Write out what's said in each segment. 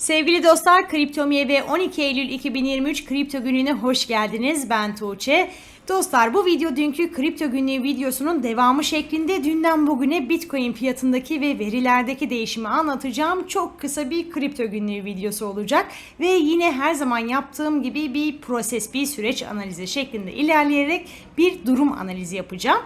Sevgili dostlar, Kriptomiye ve 12 Eylül 2023 Kripto Günü'ne hoş geldiniz. Ben Tuğçe. Dostlar bu video dünkü kripto günlüğü videosunun devamı şeklinde dünden bugüne Bitcoin fiyatındaki ve verilerdeki değişimi anlatacağım. Çok kısa bir kripto günlüğü videosu olacak ve yine her zaman yaptığım gibi bir proses, bir süreç analizi şeklinde ilerleyerek bir durum analizi yapacağım.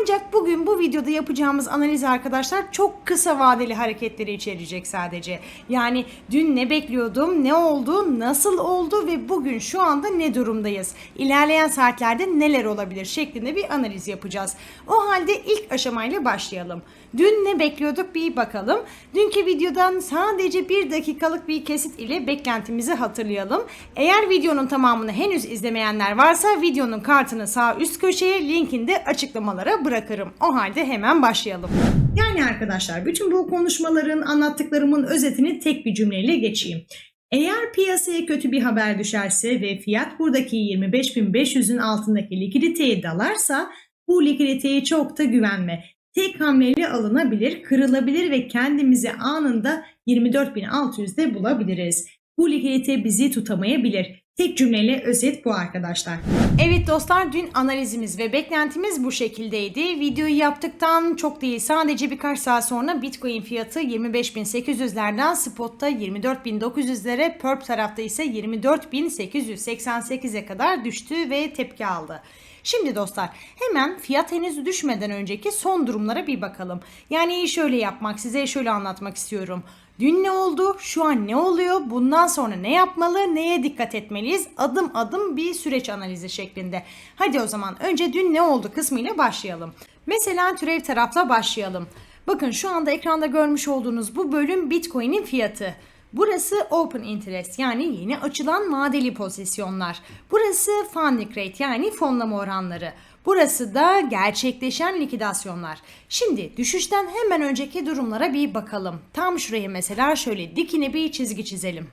Ancak bugün bu videoda yapacağımız analiz arkadaşlar çok kısa vadeli hareketleri içerecek sadece. Yani dün ne bekliyordum, ne oldu, nasıl oldu ve bugün şu anda ne durumdayız? İlerleyen saatlerde neler olabilir şeklinde bir analiz yapacağız. O halde ilk aşamayla başlayalım. Dün ne bekliyorduk bir bakalım. Dünkü videodan sadece bir dakikalık bir kesit ile beklentimizi hatırlayalım. Eğer videonun tamamını henüz izlemeyenler varsa videonun kartını sağ üst köşeye linkini de açıklamalara bırakırım. O halde hemen başlayalım. Yani arkadaşlar bütün bu konuşmaların anlattıklarımın özetini tek bir cümleyle geçeyim. Eğer piyasaya kötü bir haber düşerse ve fiyat buradaki 25.500'ün altındaki likiditeye dalarsa bu likiditeye çok da güvenme. Tek hamleyle alınabilir, kırılabilir ve kendimizi anında 24.600'de bulabiliriz. Bu likidite bizi tutamayabilir. Tek cümleyle özet bu arkadaşlar. Evet dostlar dün analizimiz ve beklentimiz bu şekildeydi. Videoyu yaptıktan çok değil sadece birkaç saat sonra Bitcoin fiyatı 25.800'lerden spotta 24.900'lere perp tarafta ise 24.888'e kadar düştü ve tepki aldı. Şimdi dostlar hemen fiyat henüz düşmeden önceki son durumlara bir bakalım. Yani şöyle yapmak size şöyle anlatmak istiyorum. Dün ne oldu? Şu an ne oluyor? Bundan sonra ne yapmalı? Neye dikkat etmeliyiz? Adım adım bir süreç analizi şeklinde. Hadi o zaman önce dün ne oldu kısmıyla başlayalım. Mesela türev tarafla başlayalım. Bakın şu anda ekranda görmüş olduğunuz bu bölüm Bitcoin'in fiyatı. Burası open interest yani yeni açılan vadeli pozisyonlar. Burası funding rate yani fonlama oranları. Burası da gerçekleşen likidasyonlar. Şimdi düşüşten hemen önceki durumlara bir bakalım. Tam şuraya mesela şöyle dikine bir çizgi çizelim.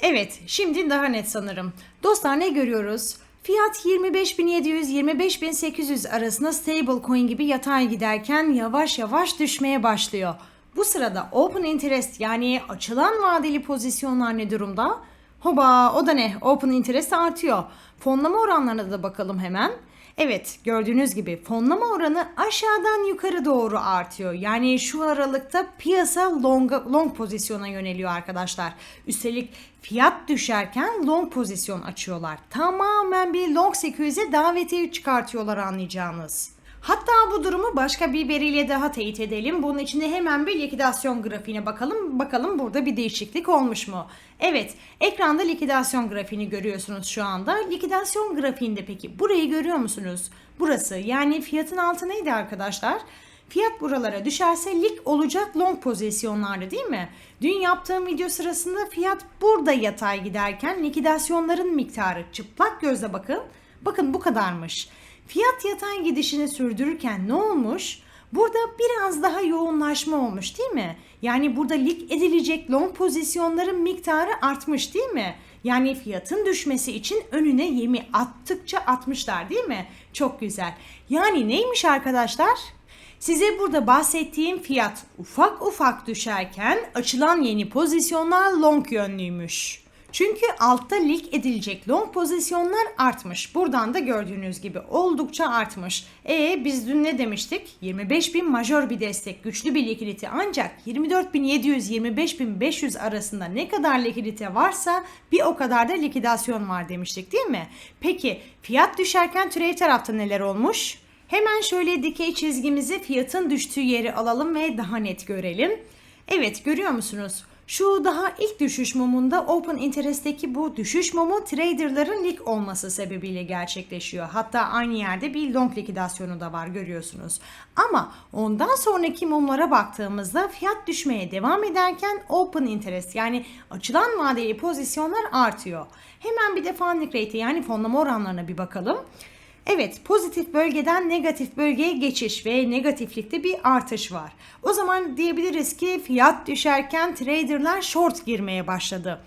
Evet, şimdi daha net sanırım. Dostlar ne görüyoruz? Fiyat 25.700-25.800 arasında stablecoin gibi yatay giderken yavaş yavaş düşmeye başlıyor. Bu sırada open interest yani açılan vadeli pozisyonlar ne durumda? Hoba o da ne? Open interest artıyor. Fonlama oranlarına da bakalım hemen. Evet gördüğünüz gibi fonlama oranı aşağıdan yukarı doğru artıyor. Yani şu aralıkta piyasa long, long pozisyona yöneliyor arkadaşlar. Üstelik fiyat düşerken long pozisyon açıyorlar. Tamamen bir long sequence'e davetiye çıkartıyorlar anlayacağınız. Hatta bu durumu başka bir veriyle daha teyit edelim. Bunun için de hemen bir likidasyon grafiğine bakalım. Bakalım burada bir değişiklik olmuş mu? Evet, ekranda likidasyon grafiğini görüyorsunuz şu anda. Likidasyon grafiğinde peki burayı görüyor musunuz? Burası yani fiyatın altı neydi arkadaşlar? Fiyat buralara düşerse lik olacak long pozisyonlarda değil mi? Dün yaptığım video sırasında fiyat burada yatay giderken likidasyonların miktarı çıplak gözle bakın. Bakın bu kadarmış. Fiyat yatay gidişini sürdürürken ne olmuş? Burada biraz daha yoğunlaşma olmuş değil mi? Yani burada lik edilecek long pozisyonların miktarı artmış değil mi? Yani fiyatın düşmesi için önüne yemi attıkça atmışlar değil mi? Çok güzel. Yani neymiş arkadaşlar? Size burada bahsettiğim fiyat ufak ufak düşerken açılan yeni pozisyonlar long yönlüymüş. Çünkü altta lik edilecek long pozisyonlar artmış. Buradan da gördüğünüz gibi oldukça artmış. E biz dün ne demiştik? 25.000 majör bir destek, güçlü bir likidite ancak 24.700-25.500 arasında ne kadar likidite varsa bir o kadar da likidasyon var demiştik değil mi? Peki fiyat düşerken türev tarafta neler olmuş? Hemen şöyle dikey çizgimizi fiyatın düştüğü yeri alalım ve daha net görelim. Evet görüyor musunuz? Şu daha ilk düşüş mumunda Open Interest'teki bu düşüş mumu traderların lig olması sebebiyle gerçekleşiyor. Hatta aynı yerde bir long likidasyonu da var görüyorsunuz. Ama ondan sonraki mumlara baktığımızda fiyat düşmeye devam ederken Open Interest yani açılan vadeli pozisyonlar artıyor. Hemen bir de funding rate yani fonlama oranlarına bir bakalım. Evet, pozitif bölgeden negatif bölgeye geçiş ve negatiflikte bir artış var. O zaman diyebiliriz ki fiyat düşerken traderlar short girmeye başladı.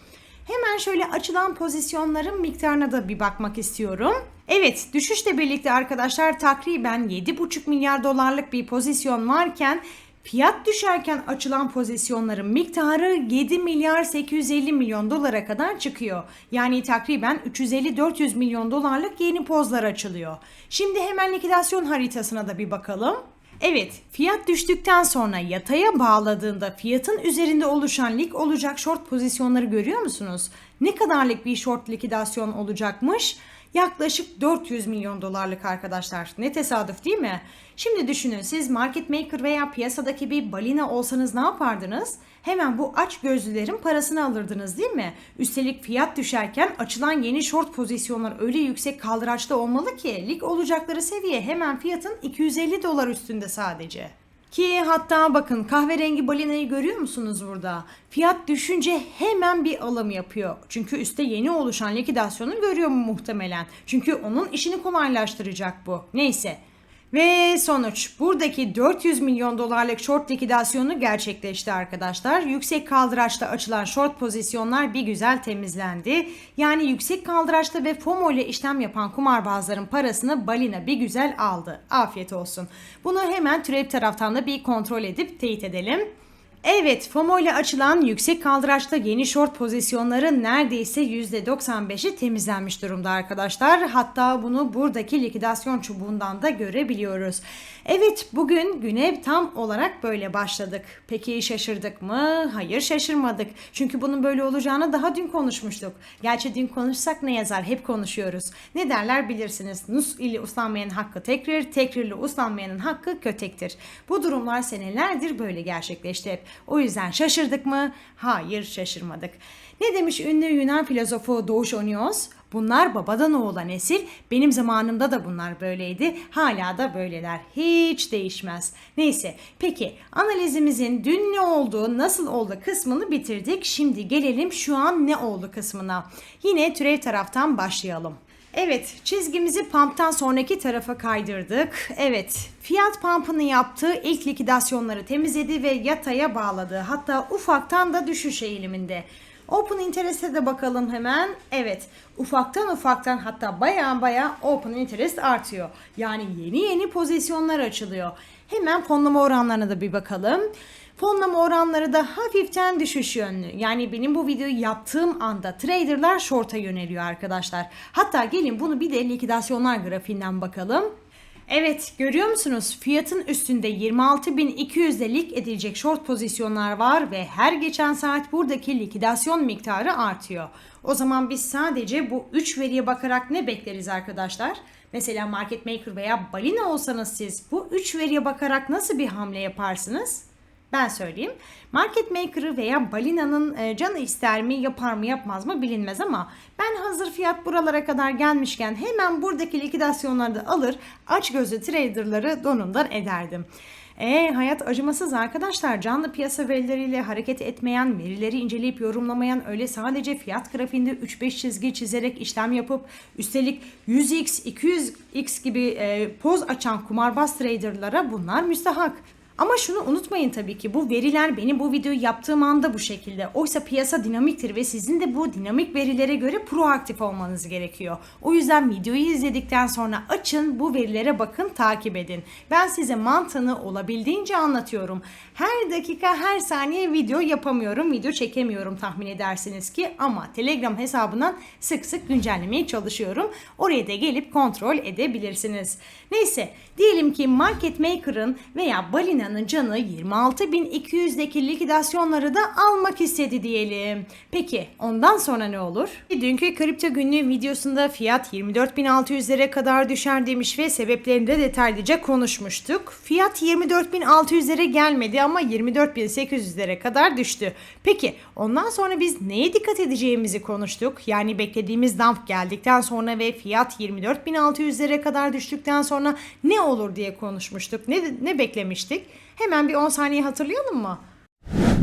Hemen şöyle açılan pozisyonların miktarına da bir bakmak istiyorum. Evet, düşüşle birlikte arkadaşlar takriben 7,5 milyar dolarlık bir pozisyon varken Fiyat düşerken açılan pozisyonların miktarı 7 milyar 850 milyon dolara kadar çıkıyor. Yani takriben 350-400 milyon dolarlık yeni pozlar açılıyor. Şimdi hemen likidasyon haritasına da bir bakalım. Evet, fiyat düştükten sonra yataya bağladığında fiyatın üzerinde oluşan lik olacak short pozisyonları görüyor musunuz? Ne kadarlık bir short likidasyon olacakmış? Yaklaşık 400 milyon dolarlık arkadaşlar. Ne tesadüf değil mi? Şimdi düşünün siz market maker veya piyasadaki bir balina olsanız ne yapardınız? Hemen bu aç gözlülerin parasını alırdınız değil mi? Üstelik fiyat düşerken açılan yeni short pozisyonlar öyle yüksek kaldıraçta olmalı ki lig olacakları seviye hemen fiyatın 250 dolar üstünde sadece. Ki hatta bakın kahverengi balinayı görüyor musunuz burada? Fiyat düşünce hemen bir alım yapıyor. Çünkü üstte yeni oluşan likidasyonu görüyor mu muhtemelen? Çünkü onun işini kolaylaştıracak bu. Neyse. Ve sonuç buradaki 400 milyon dolarlık short likidasyonu gerçekleşti arkadaşlar. Yüksek kaldıraçta açılan short pozisyonlar bir güzel temizlendi. Yani yüksek kaldıraçta ve FOMO ile işlem yapan kumarbazların parasını balina bir güzel aldı. Afiyet olsun. Bunu hemen türev taraftan da bir kontrol edip teyit edelim. Evet, FOMO ile açılan yüksek kaldıraçta yeni short pozisyonları neredeyse %95'i temizlenmiş durumda arkadaşlar. Hatta bunu buradaki likidasyon çubuğundan da görebiliyoruz. Evet, bugün güne tam olarak böyle başladık. Peki şaşırdık mı? Hayır şaşırmadık. Çünkü bunun böyle olacağını daha dün konuşmuştuk. Gerçi dün konuşsak ne yazar? Hep konuşuyoruz. Ne derler bilirsiniz. Nus ile uslanmayanın hakkı tekrir, tekrir ile uslanmayanın hakkı kötektir. Bu durumlar senelerdir böyle gerçekleşti. O yüzden şaşırdık mı? Hayır şaşırmadık. Ne demiş ünlü Yunan filozofu Doğuş Onios? Bunlar babadan oğula nesil. Benim zamanımda da bunlar böyleydi. Hala da böyleler. Hiç değişmez. Neyse. Peki analizimizin dün ne oldu, nasıl oldu kısmını bitirdik. Şimdi gelelim şu an ne oldu kısmına. Yine türev taraftan başlayalım. Evet, çizgimizi pump'tan sonraki tarafa kaydırdık. Evet, fiyat pump'ını yaptı, ilk likidasyonları temizledi ve yataya bağladı. Hatta ufaktan da düşüş eğiliminde. Open Interest'e de bakalım hemen. Evet, ufaktan ufaktan hatta baya baya Open Interest artıyor. Yani yeni yeni pozisyonlar açılıyor. Hemen fonlama oranlarına da bir bakalım. Fonlama oranları da hafiften düşüş yönlü. Yani benim bu videoyu yaptığım anda traderlar short'a yöneliyor arkadaşlar. Hatta gelin bunu bir de likidasyonlar grafiğinden bakalım. Evet görüyor musunuz fiyatın üstünde 26.200'de lik edilecek short pozisyonlar var ve her geçen saat buradaki likidasyon miktarı artıyor. O zaman biz sadece bu 3 veriye bakarak ne bekleriz arkadaşlar? Mesela market maker veya balina olsanız siz bu 3 veriye bakarak nasıl bir hamle yaparsınız? Ben söyleyeyim. Market maker'ı veya balinanın e, canı ister mi, yapar mı, yapmaz mı bilinmez ama ben hazır fiyat buralara kadar gelmişken hemen buradaki likidasyonları da alır, aç gözlü traderları donundan ederdim. E hayat acımasız arkadaşlar. Canlı piyasa verileriyle hareket etmeyen, verileri inceleyip yorumlamayan, öyle sadece fiyat grafiğinde 3-5 çizgi çizerek işlem yapıp üstelik 100x, 200x gibi e, poz açan kumarbaz traderlara bunlar müstahak. Ama şunu unutmayın tabii ki bu veriler benim bu videoyu yaptığım anda bu şekilde. Oysa piyasa dinamiktir ve sizin de bu dinamik verilere göre proaktif olmanız gerekiyor. O yüzden videoyu izledikten sonra açın bu verilere bakın takip edin. Ben size mantığını olabildiğince anlatıyorum. Her dakika her saniye video yapamıyorum, video çekemiyorum tahmin edersiniz ki ama Telegram hesabından sık sık güncellemeye çalışıyorum. Oraya da gelip kontrol edebilirsiniz. Neyse diyelim ki market maker'ın veya balinanın canı 26.200'deki likidasyonları da almak istedi diyelim. Peki ondan sonra ne olur? Dünkü kripto günlüğü videosunda fiyat 24.600'lere kadar düşer demiş ve sebeplerini de detaylıca konuşmuştuk. Fiyat 24.600'lere gelmedi ama 24.800'lere kadar düştü. Peki ondan sonra biz neye dikkat edeceğimizi konuştuk. Yani beklediğimiz dump geldikten sonra ve fiyat 24.600'lere kadar düştükten sonra ne olur diye konuşmuştuk. Ne, ne beklemiştik? Hemen bir 10 saniye hatırlayalım mı?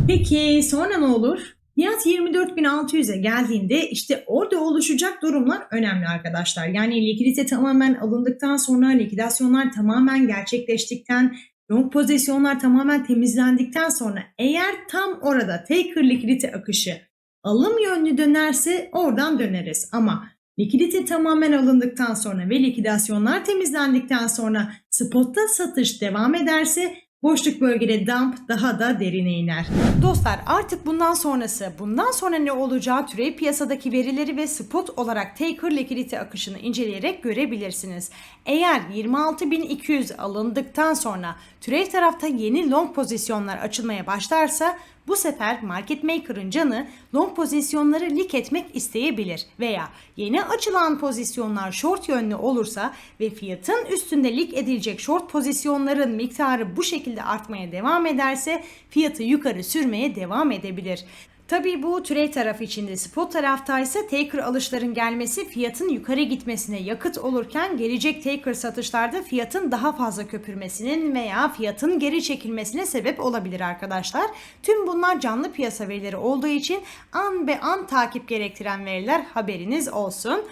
Peki sonra ne olur? Fiyat 24.600'e geldiğinde işte orada oluşacak durumlar önemli arkadaşlar. Yani likidite tamamen alındıktan sonra likidasyonlar tamamen gerçekleştikten long pozisyonlar tamamen temizlendikten sonra eğer tam orada taker likidite akışı alım yönlü dönerse oradan döneriz. Ama likidite tamamen alındıktan sonra ve likidasyonlar temizlendikten sonra spotta satış devam ederse Boşluk bölgede dump daha da derine iner. Dostlar artık bundan sonrası, bundan sonra ne olacağı türev piyasadaki verileri ve spot olarak taker likidite akışını inceleyerek görebilirsiniz. Eğer 26.200 alındıktan sonra türev tarafta yeni long pozisyonlar açılmaya başlarsa bu sefer market maker'ın canı long pozisyonları lik etmek isteyebilir veya yeni açılan pozisyonlar short yönlü olursa ve fiyatın üstünde lik edilecek short pozisyonların miktarı bu şekilde artmaya devam ederse fiyatı yukarı sürmeye devam edebilir. Tabii bu trade tarafı içinde spot tarafta ise taker alışların gelmesi fiyatın yukarı gitmesine yakıt olurken gelecek taker satışlarda fiyatın daha fazla köpürmesinin veya fiyatın geri çekilmesine sebep olabilir arkadaşlar. Tüm bunlar canlı piyasa verileri olduğu için an be an takip gerektiren veriler haberiniz olsun.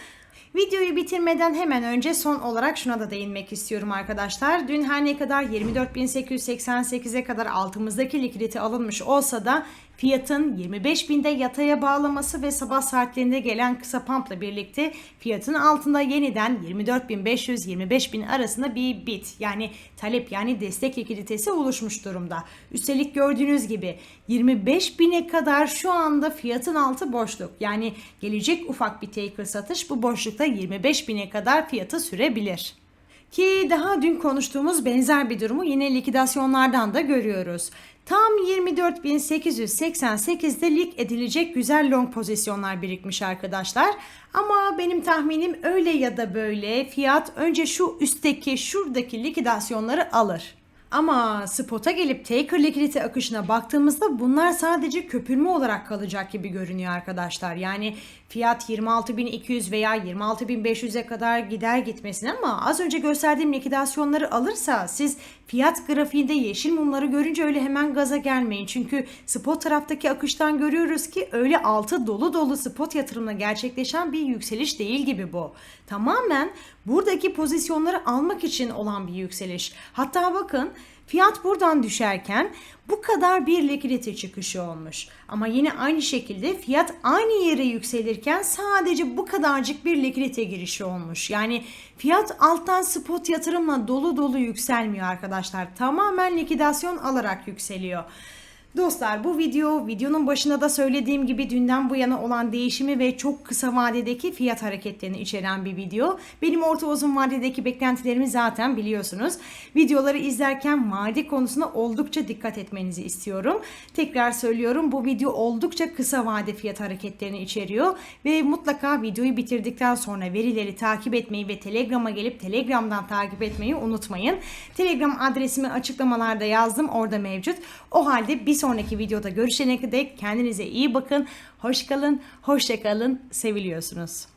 Videoyu bitirmeden hemen önce son olarak şuna da değinmek istiyorum arkadaşlar. Dün her ne kadar 24.888'e kadar altımızdaki likidite alınmış olsa da fiyatın 25.000'de yataya bağlaması ve sabah saatlerinde gelen kısa pumpla birlikte fiyatın altında yeniden 24.500-25.000 arasında bir bit yani talep yani destek likiditesi oluşmuş durumda. Üstelik gördüğünüz gibi 25.000'e kadar şu anda fiyatın altı boşluk. Yani gelecek ufak bir taker satış bu boşlukta 25.000'e kadar fiyatı sürebilir. Ki daha dün konuştuğumuz benzer bir durumu yine likidasyonlardan da görüyoruz. Tam 24.888'de lig edilecek güzel long pozisyonlar birikmiş arkadaşlar. Ama benim tahminim öyle ya da böyle fiyat önce şu üstteki şuradaki likidasyonları alır. Ama spota gelip taker likidite akışına baktığımızda bunlar sadece köpürme olarak kalacak gibi görünüyor arkadaşlar. Yani fiyat 26.200 veya 26.500'e kadar gider gitmesin ama az önce gösterdiğim likidasyonları alırsa siz fiyat grafiğinde yeşil mumları görünce öyle hemen gaza gelmeyin. Çünkü spot taraftaki akıştan görüyoruz ki öyle altı dolu dolu spot yatırımla gerçekleşen bir yükseliş değil gibi bu. Tamamen buradaki pozisyonları almak için olan bir yükseliş. Hatta bakın Fiyat buradan düşerken bu kadar bir likidite çıkışı olmuş. Ama yine aynı şekilde fiyat aynı yere yükselirken sadece bu kadarcık bir likidite girişi olmuş. Yani fiyat alttan spot yatırımla dolu dolu yükselmiyor arkadaşlar. Tamamen likidasyon alarak yükseliyor. Dostlar bu video videonun başında da söylediğim gibi dünden bu yana olan değişimi ve çok kısa vadedeki fiyat hareketlerini içeren bir video. Benim orta uzun vadedeki beklentilerimi zaten biliyorsunuz. Videoları izlerken vade konusunda oldukça dikkat etmenizi istiyorum. Tekrar söylüyorum bu video oldukça kısa vade fiyat hareketlerini içeriyor ve mutlaka videoyu bitirdikten sonra verileri takip etmeyi ve Telegram'a gelip Telegram'dan takip etmeyi unutmayın. Telegram adresimi açıklamalarda yazdım orada mevcut. O halde bir sonraki videoda görüşene dek kendinize iyi bakın. Hoş kalın, hoşça kalın, seviliyorsunuz.